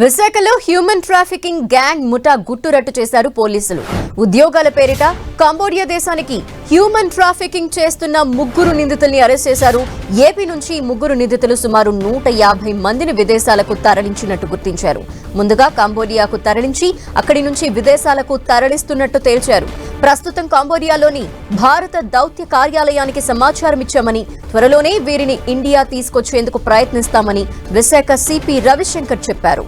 విశాఖలో human trafficking gang ముఠా గుట్టురట్టు చేశారు పోలీసులు. ఉద్యోగాల పేరిట కంబోడియా దేశానికి హ్యూమన్ ట్రాఫికింగ్ చేస్తున్న ముగ్గురు నిందితుల్ని అరెస్ట్ చేశారు. ఏపీ నుంచి ముగ్గురు నిందితులు సుమారు నూట యాభై మందిని విదేశాలకు తరలించినట్టు గుర్తించారు. ముందుగా కంబోడియాకు తరలించి అక్కడి నుంచి విదేశాలకు తరలిస్తున్నట్టు తేల్చారు. ప్రస్తుతం కంబోడియాలోని భారత దౌత్య కార్యాలయానికి సమాచారం ఇచ్చామని త్వరలోనే వీరిని ఇండియా తీసుకొచ్చేందుకు ప్రయత్నిస్తామని విశాఖ సిపి రవిశంకర్ చెప్పారు.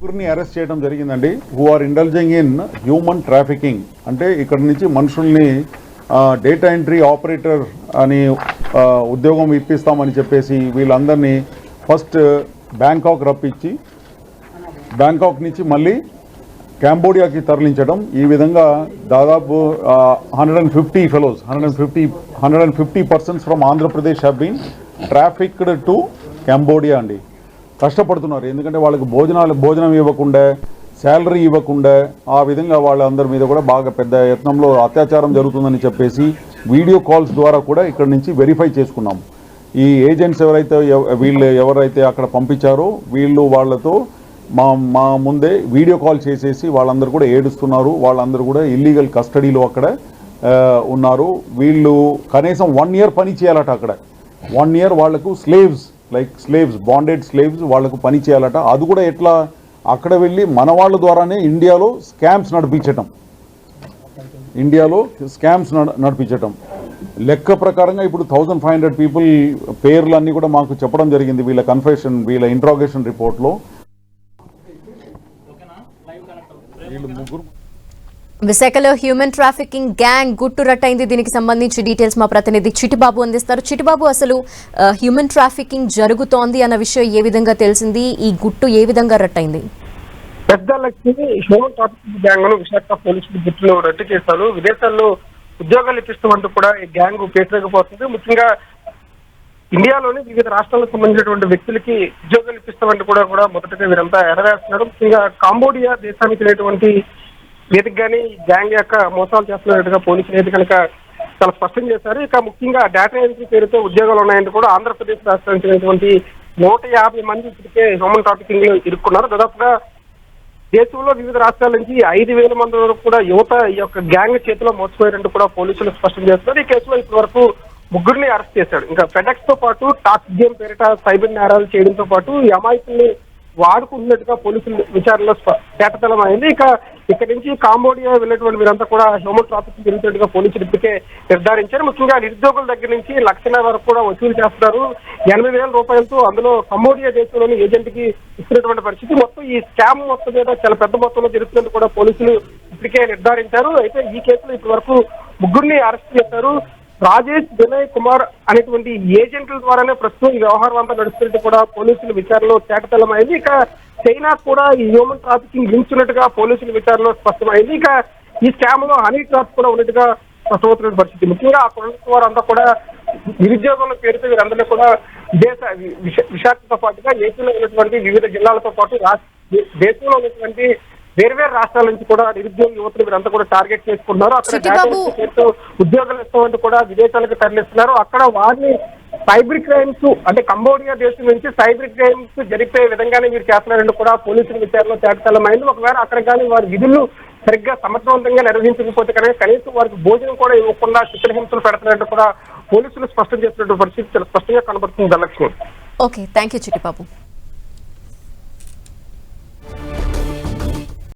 ముగ్గురిని అరెస్ట్ చేయడం జరిగిందండి. Who are indulging in human trafficking అంటే ఇక్కడ నుంచి మనుషుల్ని డేటా ఎంట్రీ ఆపరేటర్ అని ఉద్యోగం ఇప్పిస్తామని చెప్పేసి వీళ్ళందరినీ ఫస్ట్ బ్యాంకాక్ రప్పించి బ్యాంకాక్ నుంచి మళ్ళీ కాంబోడియాకి తరలించడం. ఈ విధంగా దాదాపు hundred and fifty fellows hundred and fifty hundred and fifty persons from Andhra Pradesh have been trafficked to Cambodia అండి. కష్టపడుతున్నారు. ఎందుకంటే వాళ్ళకి భోజనాలు భోజనం ఇవ్వకుండా శాలరీ ఇవ్వకుండా ఆ విధంగా వాళ్ళందరి మీద కూడా బాగా పెద్ద యత్నంలో అత్యాచారం జరుగుతుందని చెప్పేసి వీడియో కాల్స్ ద్వారా కూడా ఇక్కడ నుంచి వెరిఫై చేసుకున్నాం. ఈ ఏజెంట్స్ ఎవరైతే వీళ్ళు ఎవరైతే అక్కడ పంపించారో వీళ్ళు వాళ్ళతో మా మా ముందే వీడియో కాల్ చేసేసి వాళ్ళందరూ కూడా ఏడుస్తున్నారు. వాళ్ళందరూ కూడా ఇల్లీగల్ కస్టడీలో అక్కడ ఉన్నారు. వీళ్ళు కనీసం వన్ ఇయర్ పని చేయాలట అక్కడ. వన్ ఇయర్ వాళ్ళకు slaves like slaves bonded slaves వాళ్ళకు పని చేయాలట. అది కూడా ఎట్లా? అక్కడ వెళ్ళి మన వాళ్ళ ద్వారానే ఇండియాలో స్కామ్స్ నడిపించటం. ఇండియాలో స్కామ్స్ నడ- నడిపించటం. లెక్క ప్రకారంగా ఇప్పుడు థౌజండ్ ఫైవ్ హండ్రెడ్ పీపుల్ పేర్లు అన్నీ కూడా మాకు చెప్పడం జరిగింది వీళ్ళ కన్ఫెషన్ వీళ్ళ ఇంట్రాగేషన్ రిపోర్ట్లో. వీళ్ళు ముగ్గురు విశాఖలో హ్యూమన్ ట్రాఫికింగ్ గ్యాంగ్ గుట్టు రట్టయింది. దీనికి సంబంధించి డీటెయిల్స్ మా ప్రతినిధి చిటిబాబు అందిస్తారు. చిటిబాబు అసలు హ్యూమన్ ట్రాఫికింగ్ జరుగుతోంది అన్న విషయం ఏ విధంగా తెలిసింది? ఈ గుట్టు ఏ విధంగా రట్టయింది? పెద్ద లక్ష్మి హ్యూమన్ ట్రాఫికింగ్ గ్యాంగ్ను విశాఖ పోలీసులు గుట్టును రద్దు చేశారు. విదేశాల్లో ఉద్యోగాలు ఇప్పిస్తామంటూ కూడా ఈ గ్యాంగ్ పేటరేకపోతుంది ముఖ్యంగా ఇండియాలోని వివిధ రాష్ట్రాలకు సంబంధించినటువంటి వ్యక్తులకి ఉద్యోగాలు ఇప్పిస్తామంటూ కూడా కూడా మొదటగా వీరంతా ఎడవేస్తున్నారు ముఖ్యంగా కాంబోడియా దేశానికి వెళ్ళేటువంటి వీటికి కానీ గ్యాంగ్ యొక్క మోసాలు చేస్తున్నట్టుగా పోలీసులు అయితే కనుక చాలా స్పష్టం చేశారు. ఇక ముఖ్యంగా డేటా ఎంట్రీ పేరుతో ఉద్యోగాలు ఉన్నాయంటూ కూడా ఆంధ్రప్రదేశ్ రాష్ట్రానికి నూట యాభై మంది ఇప్పటికే హ్యూమన్ ట్రాఫికింగ్లో ఇరుక్కున్నారు. దాదాపుగా దేశంలో వివిధ రాష్ట్రాల నుంచి ఐదు వేల మంది వరకు కూడా యువత ఈ యొక్క గ్యాంగ్ చేతిలో మోసపోయారంటూ కూడా పోలీసులు స్పష్టం చేస్తున్నారు. ఈ కేసులో ఇప్పటి వరకు ముగ్గురిని అరెస్ట్ చేశాడు. ఇంకా ఫెడెక్స్తో పాటు టాస్క్ గేమ్ పేరిట సైబర్ నేరాలు చేయడంతో పాటు ఈ అమాయకుల్ని వాడుకుంటున్నట్టుగా పోలీసులు విచారణలో స్ప- తేటతలం అయింది. ఇక ఇక్కడి నుంచి కాంబోడియా వెళ్ళేటువంటి వీరంతా కూడా హ్యూమన్ ట్రాఫిక్ జరుగుతున్నట్టుగా పోలీసులు ఇప్పటికే నిర్ధారించారు. ముఖ్యంగా నిరుద్యోగుల దగ్గర నుంచి లక్షల వరకు కూడా వసూలు చేస్తున్నారు. ఎనభై వేల రూపాయలతో అందులో కంబోడియా దేశంలోని ఏజెంట్కి ఇస్తున్నటువంటి పరిస్థితి. మొత్తం ఈ స్కామ్ మొత్తం మీద చాలా పెద్ద మొత్తంలో జరుగుతున్నట్టు కూడా పోలీసులు ఇప్పటికే నిర్ధారించారు. అయితే ఈ కేసులో ఇప్పటి వరకు ముగ్గురిని అరెస్ట్ చేశారు. రాజేష్ వినయ్ కుమార్ అనేటువంటి ఏజెంట్ల ద్వారానే ప్రస్తుతం ఈ వ్యవహారం అంతా నడుస్తున్నట్టు కూడా పోలీసుల విచారణలో తేటతలమైంది ఇక చైనా కూడా ఈ హ్యూమన్ ట్రాఫికింగ్ లింక్స్ పోలీసుల విచారణలో స్పష్టమైంది. ఇక ఈ స్కామ్లో హనీ ట్రాప్ కూడా ఉన్నట్టుగా స్పష్టమవుతున్న పరిస్థితి. ముఖ్యంగా ఆ కొడుకు వారంతా కూడా నిరుద్యోగంలో పేరుతో వీరందరినీ కూడా దేశ విశాఖతో పాటుగా ఏపీలో ఉన్నటువంటి వివిధ జిల్లాలతో పాటు రాష్ట్ర దేశంలో ఉన్నటువంటి వేర్వేరు రాష్ట్రాల నుంచి కూడా నిరుద్యోగ యువతులు వీరంతా కూడా టార్గెట్ చేసుకుంటున్నారు. అక్కడ చిట్టిబాబు. ఉద్యోగాలు ఇస్తామంటూ కూడా విదేశాలకు తరలిస్తున్నారు. అక్కడ వారిని సైబర్ క్రైమ్స్ అంటే కంబోడియా దేశం నుంచి సైబర్ క్రైమ్స్ జరిపే విధంగానే మీరు చేస్తున్నారంటూ కూడా పోలీసుల విచారణలో తేటతెల్లమైంది ఒకవేళ అక్కడ కానీ వారి విధులు సరిగ్గా సమర్థవంతంగా నిర్వహించకపోతే కనుక కనీసం వారికి భోజనం కూడా ఇవ్వకుండా చిత్రహింసలు పెడుతున్నట్టు కూడా పోలీసులు స్పష్టం చేస్తున్నటువంటి పరిస్థితి చాలా స్పష్టంగా కనబడుతుంది Dhanalakshmi okay thank you Chitibabu